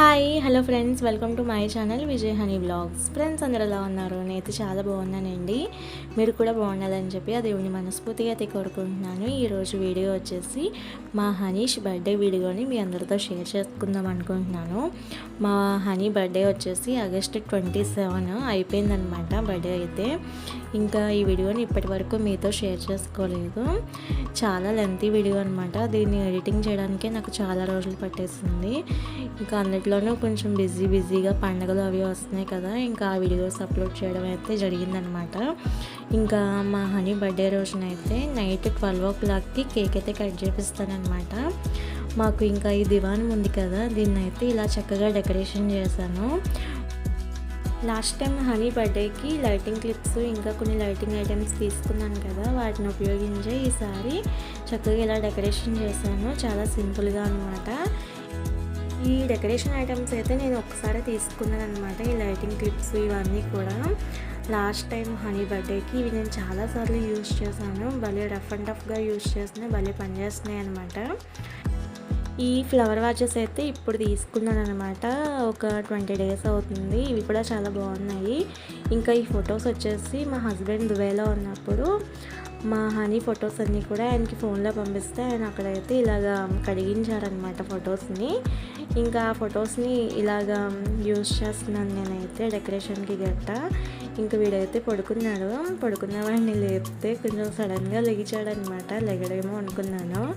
Hi hello friends welcome to my channel Vijay Honey blogs. Friends అందరు ఎలా ఉన్నారు? నేనైతే చాలా బాగున్నానండి. మీరు కూడా బాగుండాలని చెప్పి ఆ దేవుని మనస్ఫూర్తిగా అయితే కోరుకుంటున్నాను. ఈరోజు వీడియో వచ్చేసి మా హనీష్ బర్త్డే వీడియోని మీ అందరితో షేర్ చేసుకుందాం అనుకుంటున్నాను. మా హనీ బర్త్డే వచ్చేసి ఆగస్ట్ ట్వంటీ సెవెన్ అయిపోయిందనమాట బర్త్డే అయితే. ఇంకా ఈ వీడియోని ఇప్పటి వరకు మీతో షేర్ చేసుకోలేదు. చాలా లెంతీ వీడియో అనమాట. దీన్ని ఎడిటింగ్ చేయడానికే నాకు చాలా రోజులు పట్టేసింది. ఇంకా అన్నిట్లోనూ కొంచెం బిజీ బిజీగా పండగలు అవి వస్తున్నాయి కదా ఇంకా ఆ వీడియోస్ అప్లోడ్ చేయడం అయితే జరిగిందనమాట. ఇంకా మా హనీ బర్త్డే రోజునైతే నైట్ ట్వెల్వ్ ఓ క్లాక్కి కేక్ అయితే కట్ చేపిస్తానమాట మాకు ఇంకా ఈ దివాన్ ఉంది కదా దీన్ని అయితే ఇలా చక్కగా డెకరేషన్ చేశాను. లాస్ట్ టైం హనీ బర్త్డేకి లైటింగ్ క్లిప్స్ ఇంకా కొన్ని లైటింగ్ ఐటమ్స్ తీసుకున్నాను కదా వాటిని ఉపయోగించే ఈసారి చక్కగా ఇలా డెకరేషన్ చేశాను. చాలా సింపుల్గా అనమాట. ఈ డెకరేషన్ ఐటమ్స్ అయితే నేను ఒకసారి తీసుకున్నాను అనమాట ఈ లైటింగ్ క్లిప్స్ ఇవన్నీ కూడా. లాస్ట్ టైం హనీ బర్త్డేకి ఇవి నేను చాలాసార్లు యూజ్ చేశాను. భలే రఫ్ అండ్ టఫ్గా యూజ్ చేస్తున్నాయి భలే పనిచేస్తున్నాయి అనమాట ఈ ఫ్లవర్ వాచెస్ అయితే ఇప్పుడు తీసుకున్నాను అనమాట ఒక ట్వంటీ డేస్ అవుతుంది. ఇవి కూడా చాలా బాగున్నాయి. ఇంకా ఈ ఫొటోస్ వచ్చేసి మా హస్బెండ్ దుబాయ్లో ఉన్నప్పుడు మా హనీ ఫొటోస్ అన్నీ కూడా ఆయనకి ఫోన్లో పంపిస్తే ఆయన అక్కడైతే ఇలాగ కడిగించారనమాట ఫొటోస్ని. ఇంకా ఆ ఫొటోస్ని ఇలాగా యూజ్ చేస్తున్నాను నేనైతే డెకరేషన్కి గట్ట. ఇంకా వీడైతే పడుకున్నాడు. పడుకున్న వాడిని లేపితే కొంచెం సడన్గా లెగిచాడనమాట లెగడేమో అనుకున్నాను.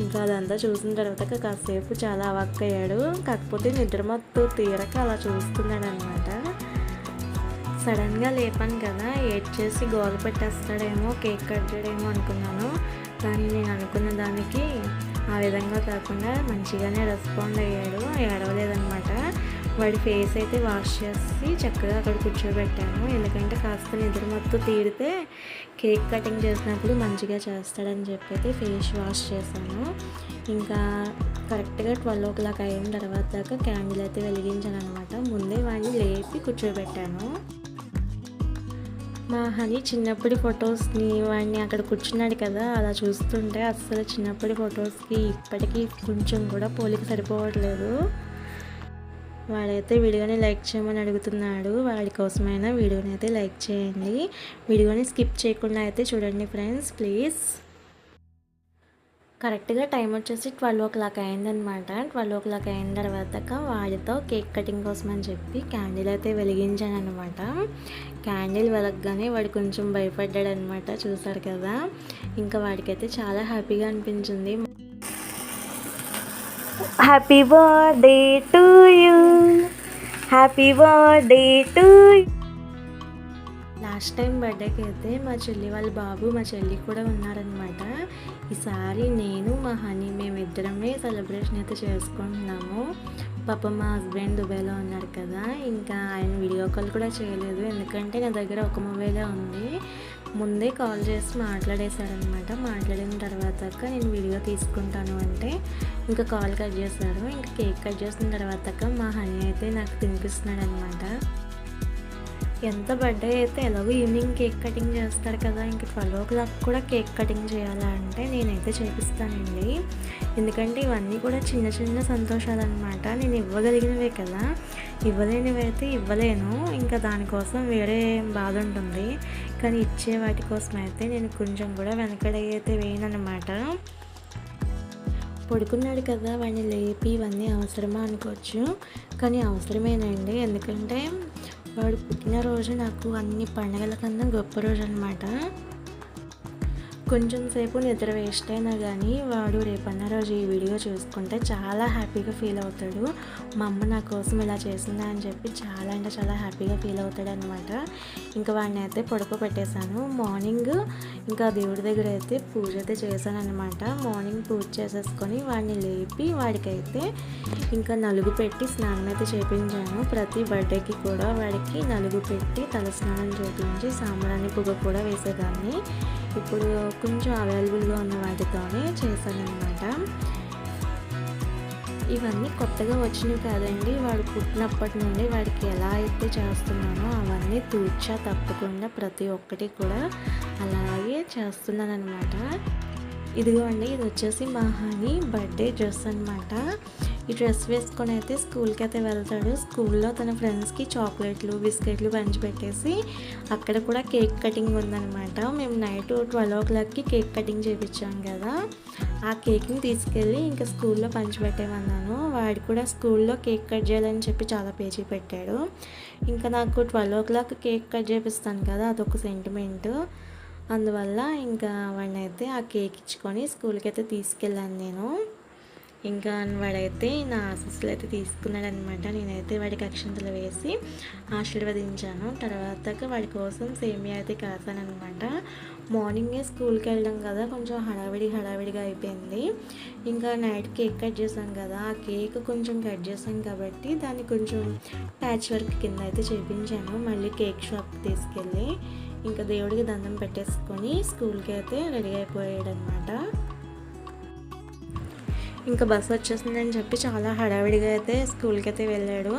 ఇంకా అదంతా చూసిన తర్వాత కాసేపు చాలా అవాక్కయ్యాడు. కాకపోతే నిద్ర మత్తు తీరక అలా చూస్తున్నాడు అనమాట సడన్గా లేపాను కదా ఏడ్ చేసి గోల పెట్టేస్తాడేమో కేక్ కట్ చేయడేమో అనుకున్నాను. కానీ నేను అనుకున్న దానికి ఆ విధంగా కాకుండా మంచిగానే రెస్పాండ్ అయ్యాడు. ఏడవలేదనమాట వాడి ఫేస్ అయితే వాష్ చేసి చక్కగా అక్కడ కూర్చోబెట్టాను. ఎందుకంటే కాస్త నిద్ర మొత్తం తీరితే కేక్ కటింగ్ చేసినప్పుడు మంచిగా చేస్తాడని చెప్పి అయితే ఫేస్ వాష్ చేశాను. ఇంకా కరెక్ట్గా ట్వెల్వ్ ఓ క్లాక్ అయిన తర్వాత దాకా క్యాండిల్ అయితే వెలిగించాను అనమాట ముందే వాడిని లేపి కూర్చోబెట్టాను. మా హనీ చిన్నప్పటి ఫొటోస్ని వాడిని అక్కడ కూర్చున్నాడు కదా అలా చూస్తుంటే అస్సలు చిన్నప్పటి ఫొటోస్కి ఇప్పటికీ కొంచెం కూడా పోలిక సరిపోవట్లేదు. వాడైతే వీడియోని లైక్ చేయమని అడుగుతున్నాడు. వాడి కోసమైనా వీడియోని అయితే లైక్ చేయండి. వీడియోని స్కిప్ చేయకుండా అయితే చూడండి ఫ్రెండ్స్ ప్లీజ్. కరెక్ట్గా టైం వచ్చేసి ట్వెల్వ్ ఓ క్లాక్ అయిందనమాట. ట్వెల్వ్ ఓ క్లాక్ అయిన తర్వాత వాడితో కేక్ కటింగ్ కోసం అని చెప్పి క్యాండిల్ అయితే వెలిగించాను అనమాట క్యాండిల్ వెలగగానే వాడు కొంచెం భయపడ్డాడు అనమాట చూసారు కదా. ఇంకా వాడికైతే చాలా హ్యాపీగా అనిపించింది. Happy birthday to you. Happy birthday to last time బర్త్డేకి అయితే మా చెల్లి వాళ్ళ బాబు మా చెల్లి కూడా ఉన్నారనమాట ఈసారి నేను మా హనీ మేమిద్దరమే సెలబ్రేషన్ అయితే చేసుకుంటున్నాము. పాప మా హస్బెండ్ దుబాయ్లో ఉన్నారు కదా ఇంకా ఆయన వీడియో కాల్ కూడా చేయలేదు. ఎందుకంటే నా దగ్గర ఒక మొబైలే ఉంది. ముందే కాల్ చేసి మాట్లాడేశారనమాట మాట్లాడిన తర్వాత నేను వీడియో తీసుకుంటాను అంటే ఇంకా కాల్ కట్ చేశారు. ఇంకా కేక్ కట్ చేసిన తర్వాత మా హనీ అయితే నాకు తినిపిస్తున్నాడు అనమాట ఎంత బర్త్డే అయితే ఎలాగో ఈవినింగ్ కేక్ కటింగ్ చేస్తారు కదా ఇంక ట్వెల్వ్ ఓ క్లాక్ కూడా కేక్ కటింగ్ చేయాలా అంటే నేనైతే చేపిస్తానండి. ఎందుకంటే ఇవన్నీ కూడా చిన్న చిన్న సంతోషాలు అనమాట నేను ఇవ్వగలిగినవే కదా. ఇవ్వలేనివి అయితే ఇవ్వలేను. ఇంకా దానికోసం వేరే బాధ ఉంటుంది. కానీ ఇచ్చే వాటి కోసం అయితే నేను కొంచెం కూడా వెనకడైతే వేయనమాట పడుకున్నాడు కదా వాడిని లేపి ఇవన్నీ అవసరమా అనుకోవచ్చు. కానీ అవసరమేనండి. ఎందుకంటే వాడు పుట్టినరోజు నాకు అన్ని పండగల కన్నా గొప్ప రోజు అనమాట కొంచెం సేపు నిద్ర వేస్ట్ అయినా కానీ వాడు రేపన్న రోజు ఈ వీడియో చూసుకుంటే చాలా హ్యాపీగా ఫీల్ అవుతాడు. మా అమ్మ నా కోసం ఇలా చేసిందా? అని చెప్పి చాలా అంటే చాలా హ్యాపీగా ఫీల్ అవుతాడు అనమాట ఇంకా వాడిని అయితే పడుకోబెట్టేశాను మార్నింగ్ ఇంకా దేవుడి దగ్గర అయితే పూజ అయితే చేశాను అనమాట మార్నింగ్ పూజ చేసేసుకొని వాడిని లేపి వాడికైతే ఇంకా నలుగు పెట్టి స్నానం అయితే చేపించాను. ప్రతి బర్త్డేకి కూడా వాడికి నలుగు పెట్టి తల స్నానం చేపించి సాంబ్రాణి పొగ కూడా వేసేదాన్ని. ఇప్పుడు కొంచెం అవైలబుల్గా ఉన్న వాటితోనే చేశానమాట ఇవన్నీ కొత్తగా వచ్చినవి కాదండి. వాడు పుట్టినప్పటి నుండి వాడికి ఎలా అయితే చేస్తున్నానో అవన్నీ తూర్చా తప్పకుండా ప్రతి ఒక్కటి కూడా అలాగే చేస్తున్నాను అనమాట ఇదిగోండి ఇది వచ్చేసి మా హనీ బర్త్డే డ్రెస్ అనమాట ఈ డ్రెస్ వేసుకొని అయితే స్కూల్కి అయితే వెళ్తాడు. స్కూల్లో తన ఫ్రెండ్స్కి చాక్లెట్లు బిస్కెట్లు పంచిపెట్టేసి అక్కడ కూడా కేక్ కటింగ్ ఉందన్నమాట. మేము నైట్ ట్వెల్వ్ ఓ క్లాక్కి కేక్ కటింగ్ చేయించాం కదా. ఆ కేక్ని తీసుకెళ్ళి ఇంకా స్కూల్లో పంచిపెట్టేమన్నాను వాడు కూడా స్కూల్లో కేక్ కట్ చేయాలని చెప్పి చాలా పేజీ పెట్టాడు. ఇంకా నాకు twelve o'clock cake cut చేపిస్తాను కదా అదొక సెంటిమెంట్. అందువల్ల ఇంకా వాడిని అయితే ఆ కేక్ ఇచ్చుకొని స్కూల్కి అయితే తీసుకెళ్ళాను నేను. ఇంకా వాడైతే నా ఆశీస్సులు అయితే తీసుకున్నాడనమాట నేనైతే వాడికి అక్షంతలు వేసి ఆశీర్వదించాను. తర్వాత వాడి కోసం సేమియా అయితే కాసానమాట మార్నింగే స్కూల్కి వెళ్ళడం కదా కొంచెం హడావిడి హడావిడిగా అయిపోయింది. ఇంకా నైట్ కేక్ కట్ చేసాం కదా ఆ కేక్ కొంచెం కట్ చేసాం కాబట్టి దాన్ని కొంచెం ప్యాచ్ వర్క్ కింద అయితే చేపించాను. మళ్ళీ కేక్ షాప్కి తీసుకెళ్ళి ఇంకా దేవుడికి దండం పెట్టేసుకొని స్కూల్కి అయితే రెడీ అయిపోయాడనమాట ఇంకా బస్సు వచ్చేసిందని చెప్పి చాలా హడావిడిగా అయితే స్కూల్కి అయితే వెళ్ళాడు.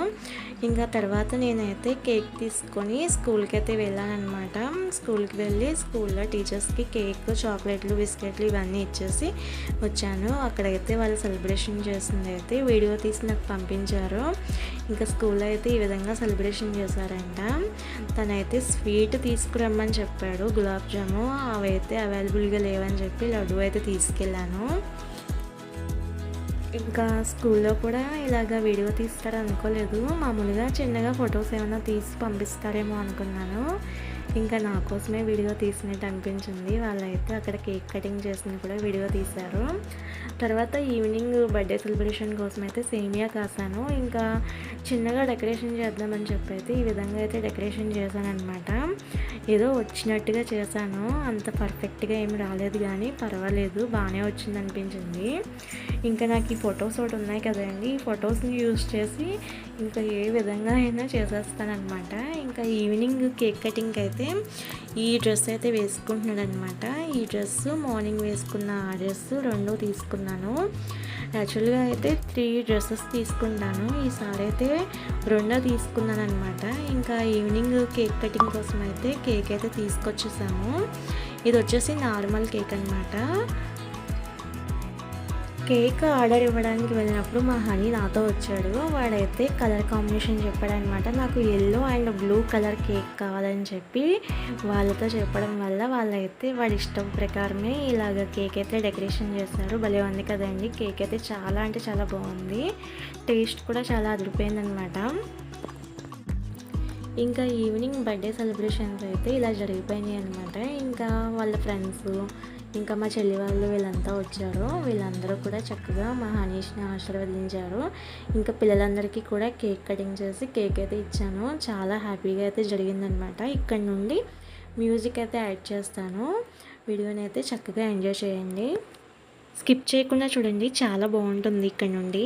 ఇంకా తర్వాత నేనైతే కేక్ తీసుకొని స్కూల్కి అయితే వెళ్ళానమాట స్కూల్కి వెళ్ళి స్కూల్లో టీచర్స్కి కేక్ చాక్లెట్లు బిస్కెట్లు ఇవన్నీ ఇచ్చేసి వచ్చాను. అక్కడైతే వాళ్ళు సెలబ్రేషన్ చేసింది అయితే వీడియో తీసి నాకు పంపించారు. ఇంకా స్కూల్లో అయితే ఈ విధంగా సెలబ్రేషన్ చేశారంట. తనైతే స్వీట్ తీసుకురమ్మని చెప్పాడు. గులాబ్ జాము అవైతే అవైలబుల్గా లేవని చెప్పి లడ్డు అయితే తీసుకెళ్ళాను. ఇంకా స్కూల్లో కూడా ఇలాగ వీడియో తీస్తారు అనుకోలేదు మామూలుగా చిన్నగా ఫొటోస్ ఏమైనా తీసి పంపిస్తారేమో అనుకున్నాను. ఇంకా నా కోసమే వీడియో తీసినట్టు అనిపించింది. వాళ్ళైతే అక్కడ కేక్ కటింగ్ చేసిన కూడా వీడియో తీశారు. తర్వాత ఈవినింగ్ బర్త్డే సెలబ్రేషన్ కోసం అయితే సేమియా కాసాను. ఇంకా చిన్నగా డెకరేషన్ చేద్దామని చెప్పి అయితే ఈ విధంగా అయితే డెకరేషన్ చేశాను అనమాట ఏదో వచ్చినట్టుగా చేశాను. అంత పర్ఫెక్ట్గా ఏమి రాలేదు కానీ పర్వాలేదు. బాగానే వచ్చింది అనిపించింది ఇంకా నాకు ఈ ఫొటోస్ ఒకటి ఉన్నాయి కదండి ఈ ఫొటోస్ని యూజ్ చేసి ఇంకా ఏ విధంగా అయినా చేసేస్తానమాట ఇంకా ఈవినింగ్ కేక్ కటింగ్ అయితే ఈ డ్రెస్ అయితే వేసుకుంటున్నాడు అనమాట ఈ డ్రెస్ మార్నింగ్ వేసుకున్న ఆ డ్రెస్ రెండు తీసుకున్నాను. యాక్చువల్గా అయితే త్రీ డ్రెస్సెస్ తీసుకుంటాను ఈసారి అయితే రెండో తీసుకున్నాను అనమాట ఇంకా ఈవినింగ్ కేక్ కటింగ్ కోసం అయితే కేక్ అయితే తీసుకొచ్చేసాము. ఇది వచ్చేసి నార్మల్ కేక్ అనమాట కేక్ ఆర్డర్ ఇవ్వడానికి వెళ్ళినప్పుడు మా హనీ నాతో వచ్చాడు. వాడైతే కలర్ కాంబినేషన్ చెప్పాడనమాట. నాకు yellow and blue colour cake కావాలని చెప్పి వాళ్ళతో చెప్పడం వల్ల వాళ్ళైతే వాడి ఇష్టం ప్రకారమే ఇలాగ కేక్ అయితే డెకరేషన్ చేశారు. భలే ఉంది కదండి. కేక్ అయితే చాలా అంటే చాలా బాగుంది. టేస్ట్ కూడా చాలా అదిరిపోయిందనమాట. ఇంకా ఈవినింగ్ బర్త్డే సెలబ్రేషన్స్ అయితే ఇలా జరిగిపోయినాయి అనమాట. ఇంకా వాళ్ళ ఫ్రెండ్స్ ఇంకా మా చెల్లి వాళ్ళు వీళ్ళంతా వచ్చారు. వీళ్ళందరూ కూడా చక్కగా మా హనీష్ని ఆశీర్వదించారు. ఇంకా పిల్లలందరికీ కూడా కేక్ కటింగ్ చేసి కేక్ అయితే ఇచ్చాను. చాలా హ్యాపీగా అయితే జరిగిందనమాట. ఇక్కడ నుండి మ్యూజిక్ అయితే యాడ్ చేస్తాను. వీడియోని అయితే చక్కగా ఎంజాయ్ చేయండి. స్కిప్ చేయకుండా చూడండి. చాలా బాగుంటుంది ఇక్కడ నుండి.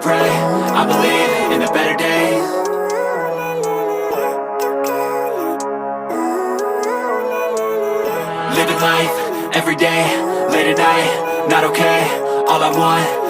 pray, I believe in the better days. Living life, every day, late at night, not okay. All I want,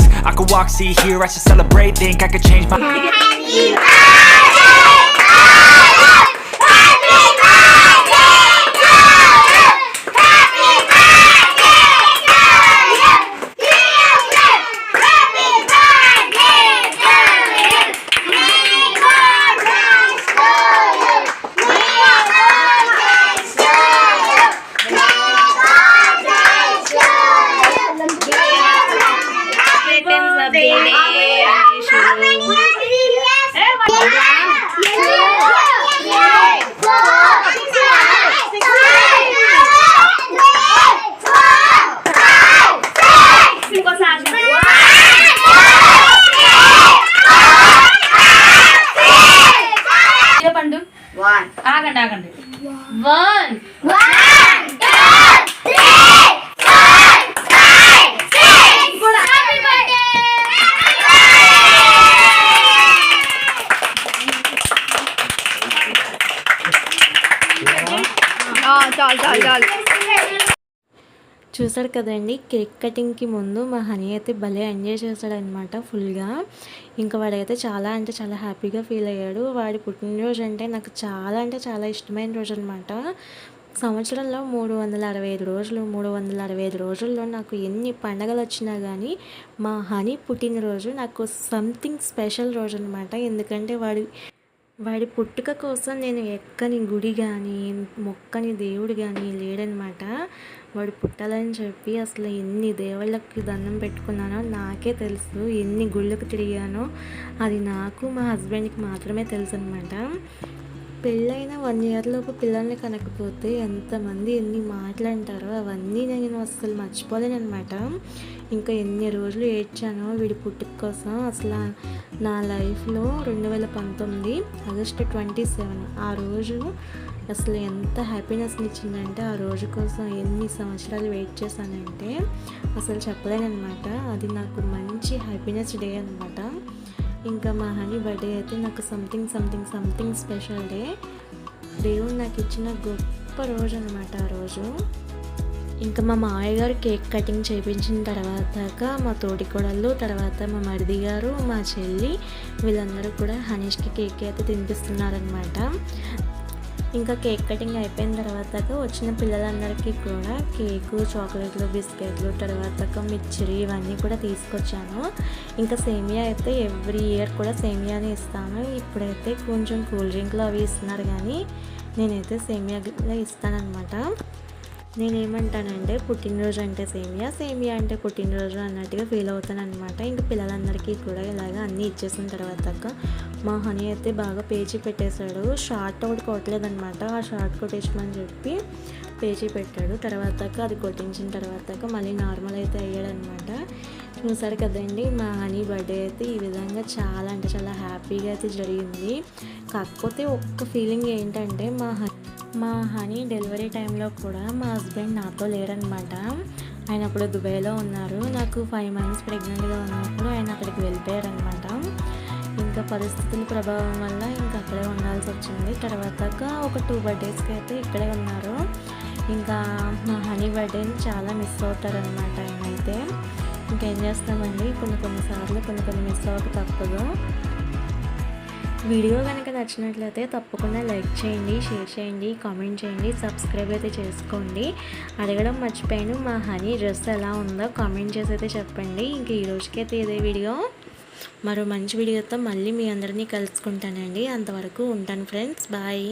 I could walk, see, hear, I should celebrate. Think I could change my. పండు చూసాడు కదండి cake కటింగ్కి ముందు మా honey అయితే భలే enjoy చేశాడనమాట ఫుల్గా. ఇంకా వాడైతే చాలా అంటే చాలా హ్యాపీగా ఫీల్ అయ్యాడు. వాడి పుట్టినరోజు అంటే నాకు చాలా అంటే చాలా ఇష్టమైన రోజు అనమాట సంవత్సరంలో మూడు వందల అరవై ఐదు రోజులు మూడు వందల అరవై ఐదు రోజుల్లో నాకు ఎన్ని పండగలు వచ్చినా కానీ మా హనీ పుట్టినరోజు నాకు సంథింగ్ స్పెషల్ రోజు అనమాట ఎందుకంటే వాడి వాడి పుట్టుక కోసం నేను ఎక్కని గుడి కానీ మొక్కని దేవుడు కానీ లేడనమాట వాడు పుట్టాలని చెప్పి అసలు ఎన్ని దేవుళ్ళకి దండం పెట్టుకున్నానో నాకే తెలుసు. ఎన్ని గుళ్ళకు తిరిగానో అది నాకు మా హస్బెండ్కి మాత్రమే తెలుసు అనమాట పెళ్ళైన వన్ ఇయర్లోపు పిల్లల్ని కనకపోతే ఎంతమంది ఎన్ని మాట్లాడంటారో అవన్నీ నేను అసలు మర్చిపోలేను అనమాట ఇంకా ఎన్ని రోజులు ఏడ్చానో వీడి పుట్టుక కోసం అసలు నా లైఫ్లో రెండు వేల పంతొమ్మిది ఆగస్టు ట్వంటీ సెవెన్ ఆ రోజు అసలు ఎంత హ్యాపీనెస్ని ఇచ్చిందంటే ఆ రోజు కోసం ఎన్ని సంవత్సరాలు వెయిట్ చేశానంటే అసలు చెప్పలేనమాట అది నాకు మంచి హ్యాపీనెస్ డే అనమాట ఇంకా మా హనీ బర్త్డే అయితే నాకు something something something special day దేవుడు నాకు ఇచ్చిన గొప్ప రోజు అనమాట ఆ రోజు. ఇంకా మా మామయ్య గారు కేక్ కటింగ్ చేయించిన తర్వాత మా తోటి కోడళ్ళు తర్వాత మా మరిది గారు మా చెల్లి వీళ్ళందరూ కూడా హనీష్కి కేక్ అయితే తినిపిస్తున్నారనమాట ఇంకా కేక్ కటింగ్ అయిపోయిన తర్వాత వచ్చిన పిల్లలందరికీ కూడా కేకు చాక్లెట్లు బిస్కెట్లు తర్వాత మిర్చిరి ఇవన్నీ కూడా తీసుకొచ్చాను. ఇంకా సేమియా అయితే ఎవ్రీ ఇయర్ కూడా సేమియాని ఇస్తాను. ఇప్పుడైతే కొంచెం కూల్ డ్రింక్లు అవి ఇస్తున్నారు కానీ నేనైతే సేమియా ఇస్తానన్నమాట. నేనేమంటానంటే పుట్టినరోజు అంటే సేమియా. సేమియా అంటే పుట్టినరోజు అన్నట్టుగా ఫీల్ అవుతాను అనమాట ఇంకా పిల్లలందరికీ కూడా ఇలాగ అన్నీ ఇచ్చేసిన తర్వాత మా హనీ అయితే బాగా పేచీ పెట్టేశాడు. షార్ట్ ఒకటి కొట్టలేదనమాట ఆ షార్ట్ కొట్టేసమని చెప్పి పేచీ పెట్టాడు. తర్వాత అది కొట్టించిన తర్వాత మళ్ళీ నార్మల్ అయితే అయ్యాడనమాట చూసారు కదండి మా హనీ బర్త్డే అయితే ఈ విధంగా చాలా అంటే చాలా హ్యాపీగా అయితే జరిగింది. కాకపోతే ఒక్క ఫీలింగ్ ఏంటంటే మా హనీ మా హనీ డెలివరీ టైంలో కూడా మా హస్బెండ్ నాతో లేరనమాట ఆయన అప్పుడు దుబాయ్లో ఉన్నారు. నాకు ఫైవ్ మంత్స్ ప్రెగ్నెంట్గా ఉన్నప్పుడు ఆయన అక్కడికి వెళ్ళిపోయారనమాట ఇంకా పరిస్థితుల ప్రభావం వల్ల ఇంకా అక్కడే ఉండాల్సి వచ్చింది. తర్వాత ఒక టూ బర్త్డేస్కి అయితే ఇక్కడే ఉన్నారు. ఇంకా మా హనీ బర్త్డేని చాలా మిస్ అవుతారనమాట ఆయన అయితే ఇంకేం చేస్తామండి? కొన్ని కొన్నిసార్లు కొన్ని కొన్ని మిస్ అవ్వక తప్పదు. వీడియో కనుక నచ్చినట్లయితే తప్పకుండా లైక్ చేయండి షేర్ చేయండి కామెంట్ చేయండి సబ్స్క్రైబ్ అయితే చేసుకోండి. అడగడం మర్చిపోయాను మా హనీ డ్రెస్ ఎలా ఉందో కామెంట్ చేసి అయితే చెప్పండి. ఇంక ఈ రోజుకైతే ఇదే వీడియో. మరో మంచి వీడియోతో మళ్ళీ మీ అందరినీ కలుసుకుంటానండి. అంతవరకు ఉంటాను ఫ్రెండ్స్. బాయ్.